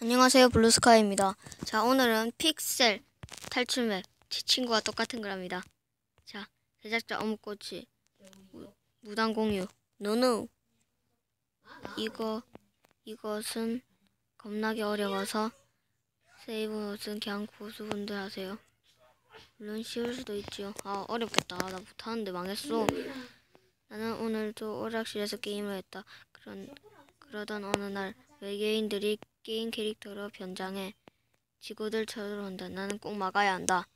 안녕하세요 블루스카이입니다. 자 오늘은 픽셀 탈출맵 제 친구와 똑같은 거랍니다. 자 제작자 어묵꼬치 무- 무단공유 노노 이거 이것은 겁나게 어려워서 세이브는 그냥 고수분들 하세요. 물론 쉬울 수도 있지요. 아 어렵겠다. 나 못하는데 망했어. 나는 오늘도 오락실에서 게임을 했다. 그런 그러던 어느 날 외계인들이 게임 캐릭터로 변장해 지구들 쳐들어온다. 나는 꼭 막아야 한다.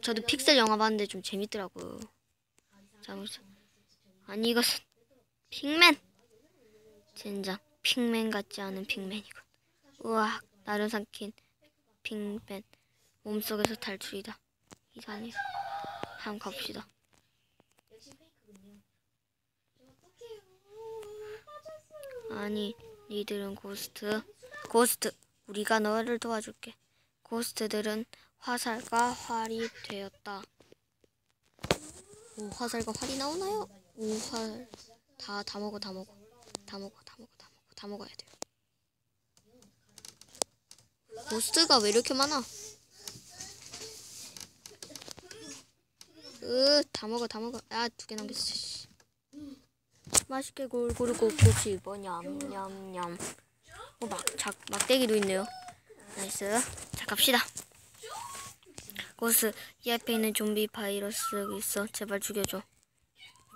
저도 픽셀 영화 봤는데 좀 재밌더라고요. 잠시 아니 이것은 핑맨. 젠장 핑맨 같지 않은 핑맨이군. 우와 나를 삼킨 핑맨 몸속에서 탈출이다. 이상해. 한번 가봅시다. 아니 니들은 고스트 고스트 우리가 너를 도와줄게. 고스트들은 화살과 활이 되었다. 오 화살과 활이 나오나요? 오 활 다 다 먹어 다 먹어. 다 먹어 다 먹어 다 먹어. 다 먹어야 돼요. 고스트가 왜 이렇게 많아? 으다 먹어 다 먹어. 아 두 개 남겼어 씨. 맛있게 골고루 곱고 씹어. 냠냠냠 어, 막, 작, 막대기도 있네요. 나이스. 자 갑시다. 고스 이 앞에 있는 좀비 바이러스 있어. 제발 죽여줘.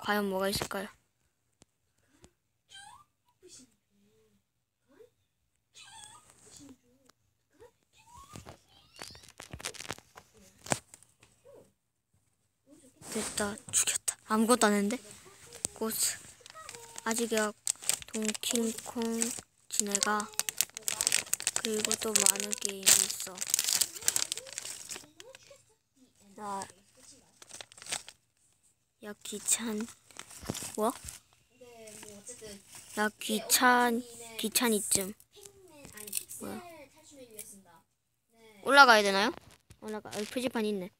과연 뭐가 있을까요? 됐다. 죽였다. 아무것도 안 했는데? 고스. 아직이야. 동킹콩 지네가 또 많은 게임이 있어 나, 야 귀찬 뭐? 나 귀찬 귀찬이쯤 뭐야 올라가야 되나요? 올라가 아, 표지판 있네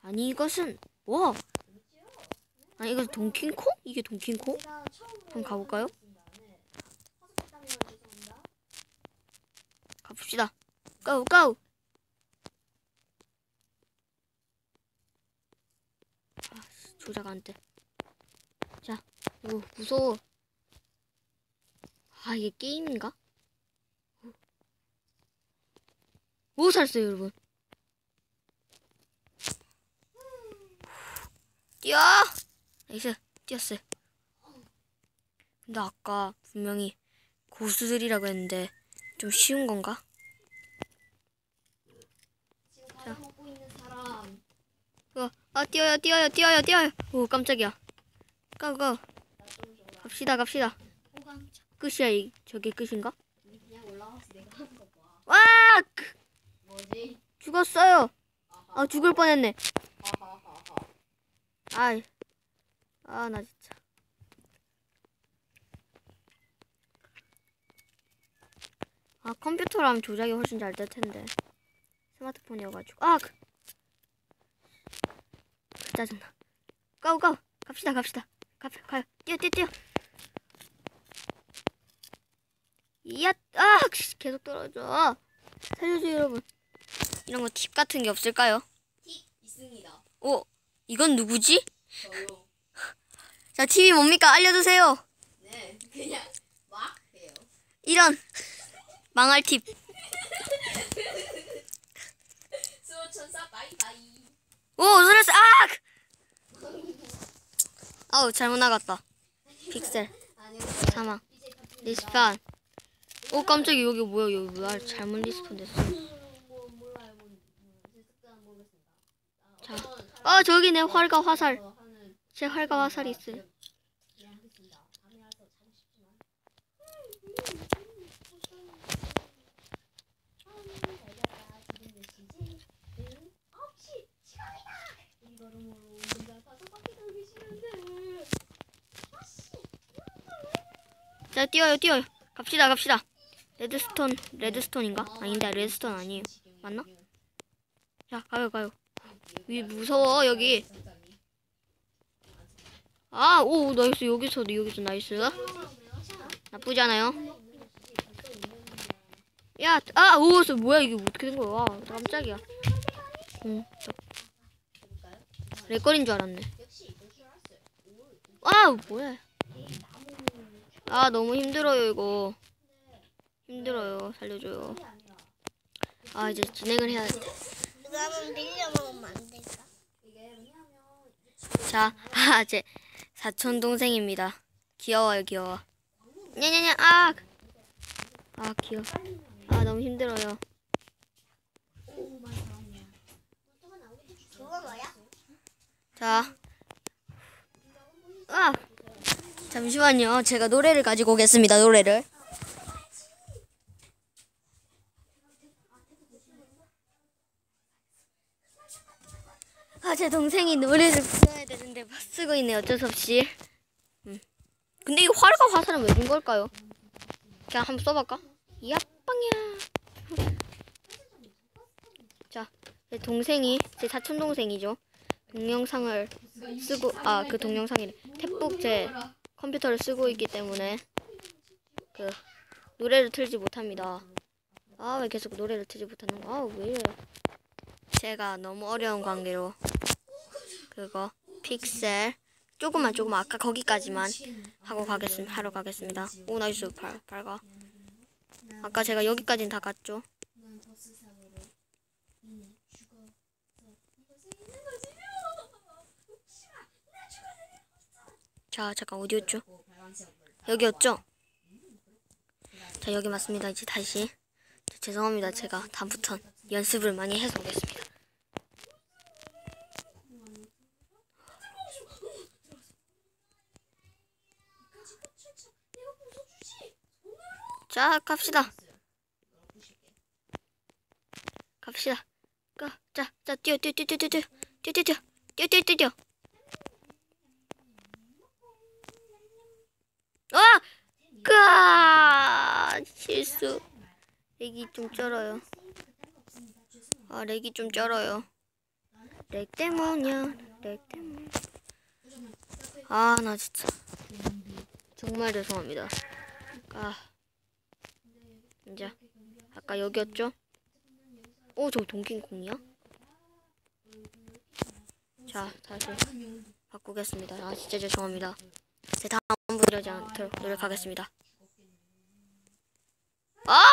아니 이것은 뭐? 아니 이거 동킹콩? 이게 동킹콩? 한번 가볼까요? 가봅시다. 고! 고! 아, 조작 안 돼. 자, 오, 무서워. 아, 이게 게임인가? 오, 살았어요, 여러분. 뛰어! 나이스, 뛰었어요. 근데 아까 분명히 고수들이라고 했는데 좀 쉬운 건가? 자. 먹고 있는 사람. 어, 아 뛰어요 뛰어요 뛰어요 뛰어요 오 깜짝이야 고고 갑시다 갑시다. 끝이야 이 저게 끝인가? 와 뭐지? 죽었어요 아 죽을 뻔했네 하하하하. 아이 아 나 진짜 아 컴퓨터라면 조작이 훨씬 잘 될 텐데 스마트폰이어가지고 아 그. 그 짜증나 고고 갑시다 갑시다 가, 가요 뛰어 뛰어 뛰어 이야 아 씨, 계속 떨어져 살려줘요 여러분 이런 거 팁 같은 게 없을까요? 팁 있습니다. 오 이건 누구지? 저요. 자 팁이 뭡니까 알려주세요 네, 그냥 막 해요. 이런 망할 팁 수호천사 바이바이. 오, 소리였어. 아! 아우, 잘못 나갔다. 픽셀. 사망. 리스폰. 오, 깜짝이야. 여기 뭐야? 여기 뭐야? 잘못 리스폰 됐어. 자. 아, 저기 내 활과 화살. 제 활과 화살이 있어요. 그냥 하겠습니다. 밤에 와서 자고 싶지만. 달려라 지금 몇 시지? 응? 9시 시간이다. 이 걸음으로 혼자 다섯 바퀴 돌기 싫은데. 아씨. 자, 뛰어요, 뛰어요. 갑시다, 갑시다. 레드스톤, 레드스톤인가? 아닌데, 레드스톤 아니에요. 맞나? 자, 가요, 가요. 위 무서워, 여기. 아, 오, 나이스. 여기서도, 여기서 나이스. 나쁘지 않아요. 야, 아, 오, 저 뭐야 이게 어떻게 된 거야? 와, 깜짝이야. 응? 렉걸인 줄 알았네. 아, 뭐야? 아, 너무 힘들어요 이거. 힘들어요. 살려줘요. 아, 이제 진행을 해야 돼. 그러면 빌려 먹으면 안 될까? 이게 왜냐하면 자, 아, 제 사촌 동생입니다. 귀여워요, 귀여워. 냐냐냐, 아, 아 귀여워. 아, 너무 힘들어요. 자, 아, 잠시만요. 제가 노래를 가지고 오겠습니다. 노래를. 아, 제 동생이 노래를 불러야 되는데 막 쓰고 있네. 어쩔 수 없이. 음. 근데 이 화르가 화살은 왜 준 걸까요? 그냥 한번 써볼까? 야빵이야. 자, 제 동생이 제 사촌 동생이죠. 동영상을 쓰고 아 그 동영상이래 탭북 제 컴퓨터를 쓰고 있기 때문에 그 노래를 틀지 못합니다. 아 왜 계속 노래를 틀지 못하는 거? 아왜 이래요? 제가 너무 어려운 관계로 그거 픽셀 조금만 조금만 아까 거기까지만 하고 가겠습니다. 하러 가겠습니다. 오 나이스 발 밝아. 아까 제가 여기까지는 다 갔죠. 난 버스상으로 이미 죽어서 이곳에 있는 거지. 자 잠깐 어디였죠? 어. 여기였죠? 자 여기 맞습니다. 이제 다시 자, 죄송합니다. 제가 다음부턴 연습을 많이 해서 오겠습니다. 자 갑시다. 갑시다. 가. 자, 자 뛰어 뛰어 뛰어 뛰어 뛰어 뛰어 뛰어 뛰어 뛰어 뛰어 뛰어. 아! 까 실수. 렉이 좀 쩔어요. 아 렉이 좀 쩔어요. 렉 때문이야. 렉 때문. 아 나 진짜 정말 죄송합니다. 아 이제 아까 여기였죠? 오저 동킹콩이야? 자 다시 바꾸겠습니다. 아 진짜 죄송합니다. 제 다음번 이러지 않도록 노력하겠습니다. 아!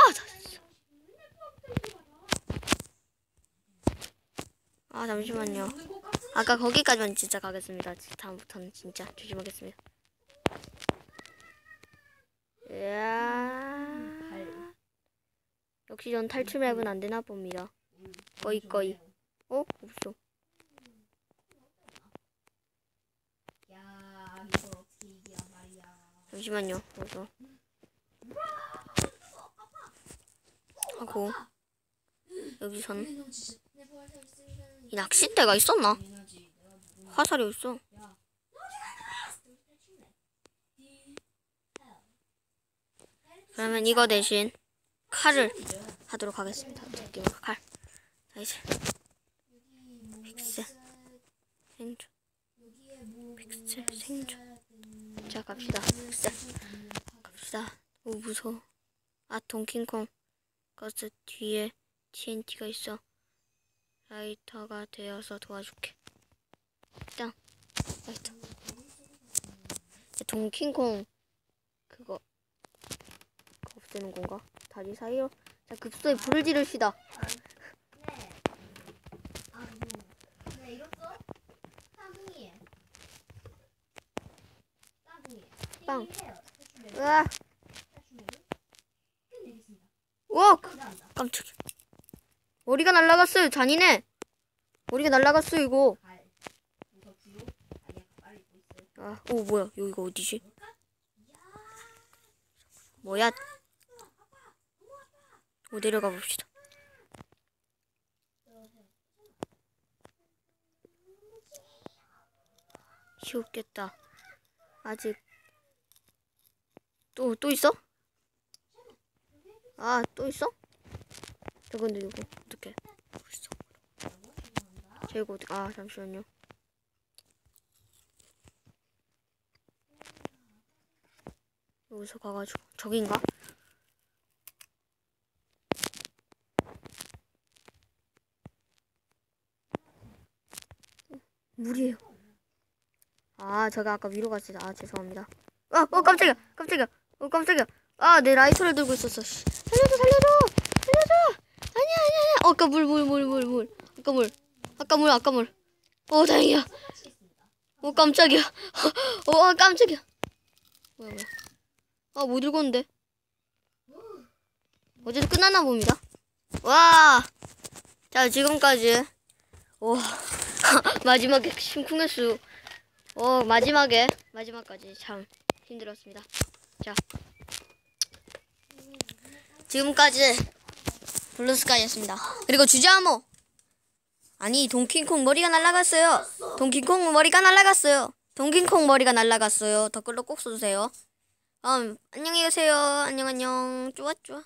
아 잠시만요. 아까 거기까지만 진짜 가겠습니다. 다음부터는 진짜 조심하겠습니다. 이야. 역시 전 탈출 맵은 안 되나 봅니다. 거의 거의. 어? 없어. 잠시만요. 그래서 하고 여기선 이 낚싯대가 있었나? 화살이 어딨어? 그러면 이거 대신 칼을 하도록 하겠습니다. 드디어 칼. 자 이제 픽셀 생존 픽셀 생존. 자 갑시다. 픽셀 갑시다. 오 무서워. 아 동킹콩. 거스 뒤에 TNT가 있어. 라이터가 되어서 도와줄게. 일단 라이터. 동킹콩 그거 그거 없애는 건가? 다리 사이로 자 급소에 불을. 쌍둥이. 빵. 으아, 오 감사합니다. 깜짝이야. 머리가 날라갔어요. 잔인해. 머리가 날라갔어 이거. 아, 오 뭐야? 여기가 어디지? 뭐야? 오 내려가 봅시다. 쉬웠겠다. 아직 또 또 있어? 아, 또 있어? 저 근데 이거 어떻게? 벌써. 저 이거 아, 잠시만요. 여기서 가가지고 저긴가? 물이에요. 아, 저가 아까 위로 갔어요. 아, 죄송합니다. 어, 어, 깜짝이야, 깜짝이야, 어, 깜짝이야. 아, 내 라이터를 들고 있었어. 씨. 살려줘, 살려줘. 살려줘. 아니야, 아니야, 아니야. 어, 아까 물, 물, 물, 물, 물. 아까 물. 아까 물, 아까 물. 어, 다행이야. 어, 깜짝이야. 어, 아, 깜짝이야. 뭐야, 뭐야. 아, 못 읽었는데. 어제도 끝났나 봅니다. 와. 자, 지금까지. 와. 마지막에 심쿵했수. 어, 마지막에, 마지막까지 참 힘들었습니다. 자. 지금까지 블루스카이였습니다. 그리고 주자모. 아니, 동킹콩 머리가 날아갔어요. 동킹콩 머리가 날아갔어요. 동킹콩 머리가 날아갔어요. 댓글로 꼭 써주세요. 음, 안녕히 계세요. 안녕, 안녕. 좋아, 좋아.